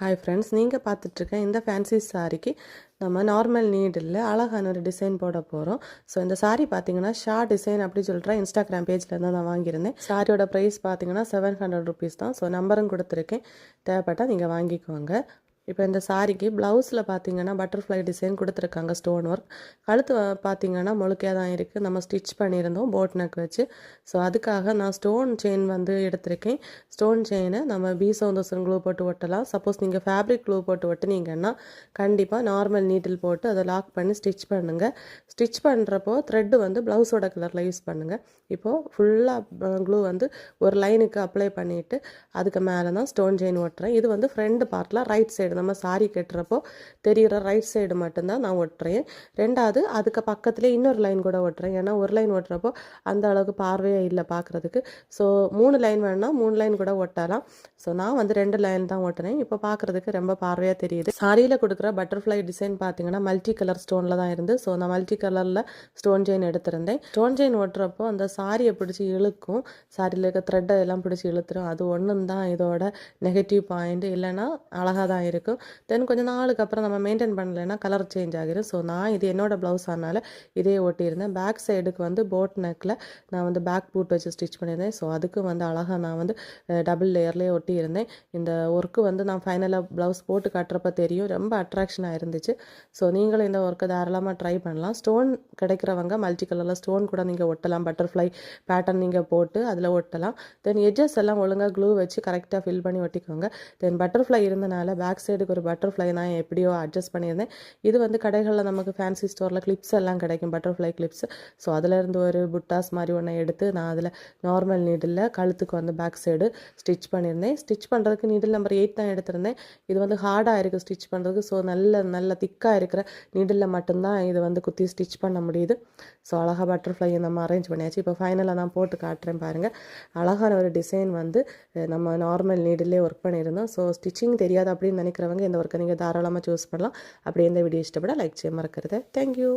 Hi friends நீங்கள் பார்த்துட்ருக்க இந்த fancy சாரிக்கு நம்ம நார்மல் நீடில் அழகான ஒரு டிசைன் போட போகிறோம் ஸோ இந்த சாரீ பார்த்தீங்கன்னா ஷா டிசைன் அப்படி சொல்கிற இன்ஸ்டாகிராம் பேஜ்லேருந்து நான் வாங்கியிருந்தேன். சாரியோட ப்ரைஸ் பார்த்தீங்கன்னா செவன் ஹண்ட்ரட் ருபீஸ் தான். ஸோ நம்பரும் கொடுத்துருக்கேன். தேவைப்பட்டால் நீங்கள் வாங்கிக்கோங்க. இப்போ இந்த சாரிக்கு ப்ளவுஸில் பார்த்தீங்கன்னா பட்டர்ஃப்ளை டிசைன் கொடுத்துருக்காங்க ஸ்டோன் ஒர்க். கழுத்து பார்த்தீங்கன்னா முழுக்கையாக தான் இருக்குது நம்ம ஸ்டிச் பண்ணியிருந்தோம் போட் நெக் வச்சு. ஸோ அதுக்காக நான் ஸ்டோன் செயின் வந்து எடுத்திருக்கேன். ஸ்டோன் செயினை நம்ம பி சவுந்தோசன் க்ளூ போட்டு ஒட்டலாம். சப்போஸ் நீங்கள் ஃபேப்ரிக் க்ளூ போட்டு ஒட்டுனீங்கன்னா கண்டிப்பாக நார்மல் நீட்டில் போட்டு அதை லாக் பண்ணி ஸ்டிச் பண்ணுங்கள் ஸ்டிச் பண்ணுறப்போ த்ரெட்டு வந்து ப்ளவுஸோட கலரில் யூஸ் பண்ணுங்கள் இப்போது ஃபுல்லாக க்ளூ வந்து ஒரு லைனுக்கு அப்ளை பண்ணிவிட்டு அதுக்கு மேலே தான் ஸ்டோன் செயின் ஒட்டுறேன். இது வந்து ஃப்ரண்ட் பார்ட்டில் ரைட் சைடு நம்ம சாரி கட்டுறப்போ தெரிகிற ரைட் சைடு மட்டும்தான் நான் ஒட்டுறேன். ரெண்டாவது அதுக்கு பக்கத்துலேயே இன்னொரு லைன் கூட ஒட்டுறேன். ஏன்னா ஒரு லைன் ஒட்டுறப்போ அந்த அளவுக்கு பார்வையே இல்லை பார்க்குறதுக்கு. ஸோ மூணு லைன் வேணும்னா மூணு லைன் கூட ஒட்டலாம். ஸோ நான் வந்து ரெண்டு லைன் தான் ஒட்டுறேன். இப்போ பார்க்குறதுக்கு ரொம்ப பார்வையாக தெரியுது. சாரியில் கொடுக்குற பட்டர்ஃப்ளை டிசைன் பார்த்தீங்கன்னா மல்டி கலர் ஸ்டோனில் தான் இருந்து. ஸோ நான் மல்டி கலரில் ஸ்டோன் செயின் எடுத்திருந்தேன். ஸ்டோன் செயின் ஒட்டுறப்போ அந்த சாரியை பிடிச்சி இழுக்கும். சாரியில் இருக்க த்ரெட்டை எல்லாம் பிடிச்சி இழுத்துரும். அது ஒன்றும் தான் இதோட நெகட்டிவ் பாயிண்ட் இல்லைன்னா அழகாக தான் இருக்கும். தென் கொஞ்சம் நாளுக்கு அப்புறம் நம்ம மெயின்டைன் பண்ணலைன்னா கலர் சேஞ்ச் ஆகிடும் ஸோ நான் இது என்னோடய ப்ளவுஸ் ஆனால் இதே ஒட்டியிருந்தேன் பேக் சைடுக்கு வந்து போட் நெக்கில் நான் வந்து பேக் பூட் வச்சு ஸ்டிச் பண்ணியிருந்தேன். ஸோ அதுக்கு வந்து அழகாக நான் வந்து டபுள் லேயர்லேயே ஒட்டியிருந்தேன். இந்த ஒர்க்கு வந்து நான் ஃபைனலாக ப்ளவுஸ் போட்டு காட்டுறப்ப தெரியும். ரொம்ப அட்ராக்ஷனாக இருந்துச்சு. ஸோ நீங்களும் இந்த ஒர்க்கை தாராளமாக ட்ரை பண்ணலாம். ஸ்டோன் கிடைக்கிறவங்க மல்டி கலரில் ஸ்டோன் கூட நீங்கள் ஒட்டலாம். பட்டர்ஃப்ளை பேட்டர்ன் நீங்கள் போட்டு அதில் ஒட்டலாம். தென் எட்ஜஸ் எல்லாம் ஒழுங்காக க்ளூ வச்சு கரெக்டாக ஃபில் பண்ணி ஒட்டிக்கோங்க. தென் பட்டர்ஃப்ளை இருந்தனால பேக் சைடுக்கு ஒரு பட்டர்ஃப்ளை நான் எப்படியோ அட்ஜஸ்ட் பண்ணியிருந்தேன். இது வந்து கடைகளில் நமக்கு ஃபேன்சி ஸ்டோரில் கிளிப்ஸ் எல்லாம் கிடைக்கும் பட்டர்ஃப்ளை கிளிப்ஸ் ஸோ அதுலேருந்து ஒரு புட்டாஸ் மாதிரி ஒன்று எடுத்து நான் அதில் நார்மல் நீடில் கழுத்துக்கு வந்து பேக் சைடு ஸ்டிச் பண்ணியிருந்தேன். ஸ்டிச் பண்ணுறதுக்கு நீடில் நம்பர் எயிட் தான் எடுத்திருந்தேன். இது வந்து ஹார்டாக இருக்குது ஸ்டிச் பண்ணுறதுக்கு ஸோ நல்ல நல்ல திக்காக இருக்கிற நீடில் மட்டும்தான் இது வந்து குத்தி ஸ்டிச் பண்ண முடியுது. ஸோ அழகாக பட்டர்ஃப்ளை நம்ம அரேஞ்ச் பண்ணியாச்சு. இப்போ ஃபைனலாக நான் போட்டு காட்டுறேன் பாருங்கள் அழகான ஒரு டிசைன் வந்து நம்ம நார்மல் நீடிலே ஒர்க் பண்ணியிருந்தோம். ஸோ ஸ்டிச்சிங் தெரியாது அப்படின்னு இருக்கிறவங்க இந்த ஒர்க்கை நீங்கள் தாராளமாக சூஸ் பண்ணலாம். அப்படியே இந்த வீடியோ இஷ்டப்பட லைக் செய்ய மறக்கிறது. தேங்க்யூ